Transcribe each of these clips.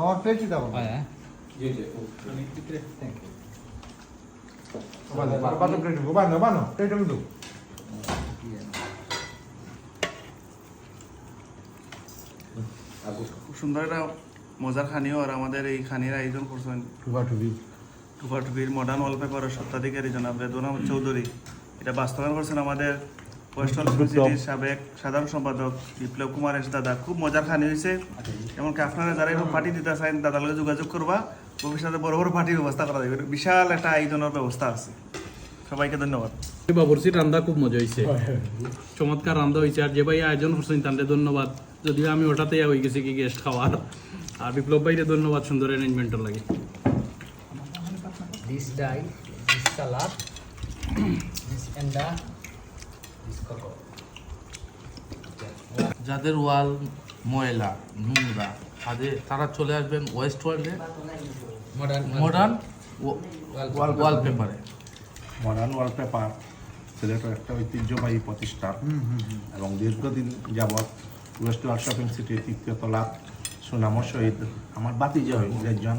আমার পেয়েছি দাও হ্যাঁ. খুব সুন্দর একটা মজার খানিও আর আমাদের এই খানির আয়োজন করছেন. টুপা টুপির মডার্ন ওয়ালপেপারের সত্ত্বাধিকারী জনাব চৌধুরী। এটা বাস্তবায়ন করছেন আমাদের ইউনিভার্সিটির সাবেক সাধারণ সম্পাদক বিপ্লব কুমার এস দাদা খুব মজার খানি হয়েছে এমনকি আপনারা যারা এরকম পার্টি দিতে চান দাদার লগে যোগাযোগ করবা। ভবিষ্যতে বড় বড় পার্টির ব্যবস্থা করা যাবে। বিশাল একটা আয়োজনের ব্যবস্থা আছে। সবাইকে ধন্যবাদ। বাবরসির রান্দা খুব মজা হয়েছে চমৎকার রান্দা হয়েছে আর যে ভাই আয়োজন করছেন তাদের ধন্যবাদ। যদিও আমি ওটাতে হয়ে গেছি কি গেস্ট খাওয়ার। আর বিপ্লব ভাইরে ধন্যবাদ সুন্দর অ্যারেঞ্জমেন্টের লাগে। This salad, this enda, this cocoa. যাদের ওয়াল ময়লা নোংরা তাদের তারা চলে আসবেন ওয়েস্ট ওয়ার্ল্ডে Modern, মডার্ন ওয়ালপেপারে মডার্ন ওয়ালপেপার সিলেটের একটা ঐতিহ্যবাহী প্রতিষ্ঠান। এবং দীর্ঘদিন যাবৎ ওয়েস্ট ওয়ার্ল্ড শপিং সিটির তৃতীয় তলা সুনাম শহীদ আমার বাতিজা হই একজন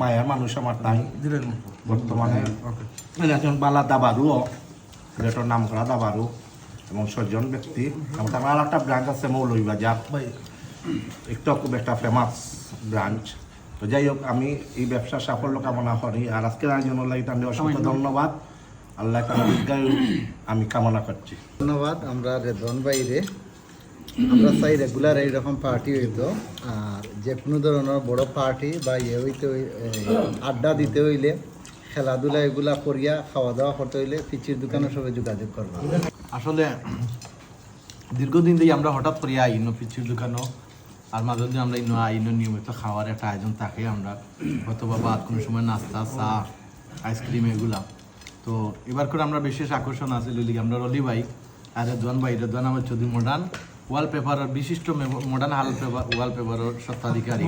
মায়ার মানুষ আমার তাই। বর্তমানে একজন বালা দাবারুও সিলেটের নাম করা দাবারু এবং সজ্জন ব্যক্তি। এবং তার আর একটা ব্রাঞ্চ আছে মৌলভীবাজার। একটু খুব একটা ফেমাস ব্রাঞ্চ তো যাই হোক আমি এই ব্যবসার সাফল্য কামনা করি। আর আজকের আয়োজন লাগে তাদের অসংখ্য ধন্যবাদ। আল্লাহ তালা আমি কামনা করছি। ধন্যবাদ আমরা রেদন বাইরে আমরা চাই রেগুলার এইরকম পার্টি হইত। আর যে কোনো ধরনের বড় পার্টি বা ইয়ে হইতে আড্ডা দিতে হইলে খেলাধুলা এগুলা করিয়া খাওয়া দাওয়া করতে হইলে পিচির দোকানে সবাই যোগাযোগ করবা। আসলে দীর্ঘদিন দিয়ে আমরা হঠাৎ করে আইন পিছির দোকানও আর মাঝে মধ্যে আমরা ইনো আইন নিয়মিত খাওয়ার একটা আয়োজন থাকে আমরা। হয়তো বা বাদ কোনো সময় নাস্তা চা আইসক্রিম এগুলা। তো এবার করে আমরা বিশেষ আকর্ষণ আছে লিলি আমরা রলি ভাই আর রেদওয়ান ভাই। রেদওয়ান আমার চৌধুরী মডার্ন ওয়ালপেপারের বিশিষ্ট মডার্ন হাল পেপার ওয়ালপেপারের সত্ত্বাধিকারী।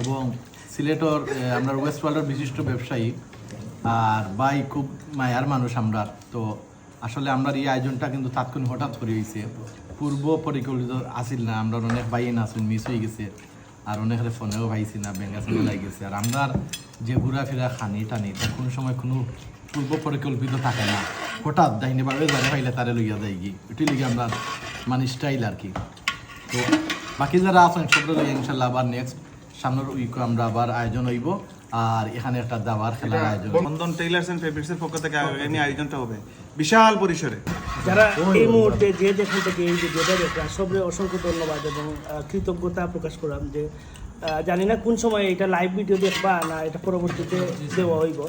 এবং সিলেটর আমরা ওয়েস্ট ওয়ার্ল্ডের বিশিষ্ট ব্যবসায়ী, আর বাই খুব মায়ার মানুষ আমরা। তো আসলে আমরা এই আয়োজনটা কিন্তু তাৎক্ষণিক হঠাৎ করে হয়েছে পূর্ব পরিকল্পিত আসিল না, আমরা অনেক ভাই নাচুন মিস হয়ে গেছে। আর অনেক ফোনেও পাইছি না ব্যাঙ্গা চলে লাগে গেছে। আর আমরা যে ঘোরাফেরা, খানি টানি, তা কোনো সময় কোনো পূর্ব পরিকল্পিত থাকে না। হঠাৎ ডাইনে ভাবে জানে পাইলে তারে লইয়া যায় কি ওইটি লিগে আমরা মানে স্টাইল আর কি। তো বাকি যারা আছেন সব ইনশাল্লাহ আবার নেক্সট সামনের উইকে আমরা আবার আয়োজন হইব আর এখানে একটা দাবার খেলার আয়োজন। বন্ধন টেইলার্স এন্ড ফেব্রিক্স এর পক্ষ থেকে এমনি আয়োজনটা হবে। বিশাল পরিসরে। যারা এই মুহূর্তে যে যেখান থেকে এই দেখলাম সবরে অসংখ্য ধন্যবাদ এবং কৃতজ্ঞতা প্রকাশ করলাম যে জানি না কোন সময় এটা লাইভ ভিডিও দেখবা না এটা পরবর্তীতে দেওয়া হইব।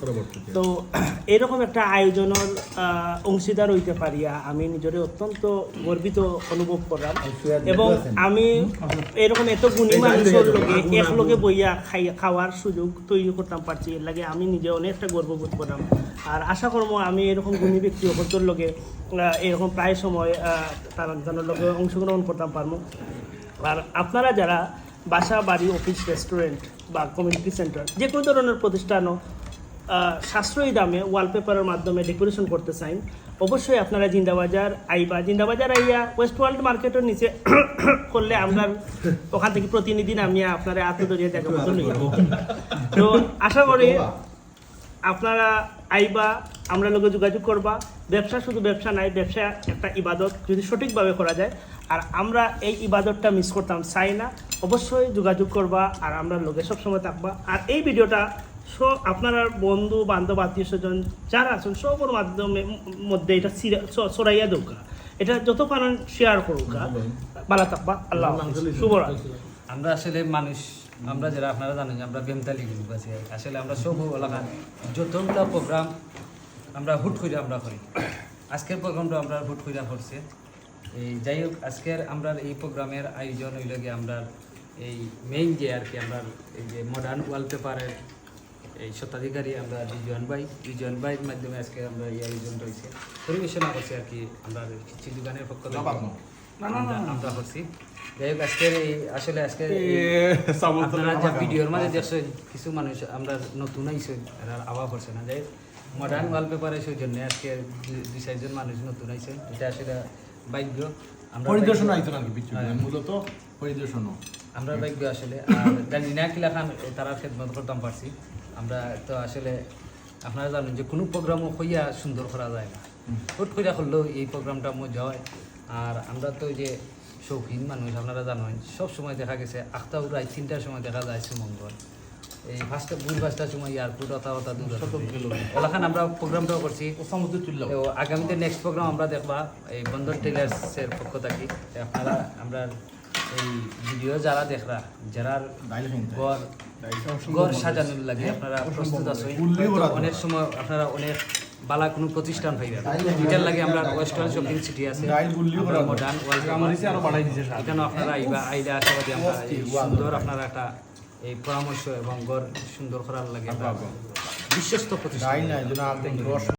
তো এরকম একটা আয়োজনের অংশীদার হইতে পারিয়া আমি নিজের অত্যন্ত গর্বিত অনুভব করলাম। এবং আমি এরকম এত গুণী মানুষের লোকে এক লোকে বইয়া খাই খাওয়ার সুযোগ তৈরি করতাম পারছি। এর লাগে আমি নিজে অনেকটা গর্ববোধ করলাম। আর আশা করব আমি এরকম গুণী ব্যক্তি অপরদের লোকে এরকম প্রায় সময় তার লোকে অংশগ্রহণ করতাম পারব আর আপনারা যারা বাসা, বাড়ি, অফিস রেস্টুরেন্ট বা কমিউনিটি সেন্টার যে কোনো ধরনের প্রতিষ্ঠানও সাশ্রয়ী দামে ওয়ালপেপারের মাধ্যমে ডেকোরেশন করতে চাইন অবশ্যই আপনারা জিন্দাবাজার আইবা জিন্দাবাজার আইয়া ওয়েস্ট ওয়ার্ল্ড মার্কেটের নিচে করলে আমরা ওখান থেকে প্রতিনিধি নামিয়ে আপনারা আত্মদরিয়া দেখা পছন্দ। তো আশা করি আপনারা আইবা আমরা লোকে যোগাযোগ করবা। ব্যবসা শুধু ব্যবসা নাই ব্যবসা একটা ইবাদত যদি সঠিকভাবে করা যায়। আর আমরা এই ইবাদতটা মিস করতাম চাই না। অবশ্যই যোগাযোগ করবা আর আমরা লোকে সবসময় থাকবা। আর এই ভিডিওটা সব আপনারা বন্ধু বান্ধব আত্মীয় স্বজন যারা আছেন সবার মাধ্যমে মধ্যে এটা ছ- দৌকা এটা যত পারেন শেয়ার করুকা ভালো থাকবা। আল্লাহ। শুভরাত্রি। আমরা আসলে মানুষ আমরা যারা আপনারা জানেন যে আমরা বেমতালি গ্রুপ আছে আসলে আমরা সব এলাকার যতটা প্রোগ্রাম আমরা হুট করে আমরা করি। আজকের প্রোগ্রামটা আমরা হুট করে করছে। এই যাই হোক আজকের আমরা এই প্রোগ্রামের আয়োজন হইল গিয়ে আমরা এই মেইন যে আর কি আমরা এই যে মডার্ন ওয়ালপেপারের এই স্বত্বাধিকারী আমরা রিজন ভাই। রিজন ভাইয়ের মাধ্যমে আজকে আমরা এই আয়োজন রয়েছে পরিবেশনা করছি আর কি আমরা দোকানের পক্ষ থেকে। আমরা করছি। যাই হোক আজকের এই আসলে আজকে আপনারা যা ভিডিওর মাঝে দেখছেন কিছু মানুষ আমরা নতুন এরা করছে না। যাই মডার্ন ওয়ালপেপার সেই জন্য আজকে দুই- চারজন মানুষ নতুন এটা আসলে ভাগ্য। আমরা পরিদর্শন আইতো নাকি হ্যাঁ। মূলত পরিদর্শনও। আমরা ভাগ্য আসলে আর জানি না কিলা খান তারা খেদমত করতাম পারছি। আমরা তো আসলে আপনারা জানেন যে কোনো প্রোগ্রামও হইয়া সুন্দর করা যায় না। হুট কইরা করলেও এই প্রোগ্রামটা মজা হয়। আর আমরা তো যে শৌখিন মানুষ আপনারা জানেন সব সময় দেখা গেছে আটটা প্রায় তিনটার সময় দেখা যায় শ্রীমঙ্গল এই পাঁচটা ভোর পাঁচটার সময় এয়ারপোর্ট অথা অথা দূর ওলাখান আমরা প্রোগ্রামটাও করছি। তো আগামীতে নেক্সট প্রোগ্রাম আমরা দেখবা এই বন্দর টেলার্সের পক্ষ থাকি। আপনারা আমরা এই ভিডিও যারা দেখরা যারা ঘর ঘর সাজানোর লাগে আপনারা প্রস্তুত আছেন অনেক সময় আপনারা অনেক বালা কোনো প্রতিষ্ঠান পাইবেন এটার লাগে আমরা ওয়েস্টার্ন শপিং সিটি আছে মডার্ন এখানে আপনারা আইবা আইলে আশাবাদী আমরা এই সুন্দর আপনারা একটা এই পরামর্শ এবং ঘর সুন্দর করার লাগে বিশ্বস্ত প্রতিষ্ঠান।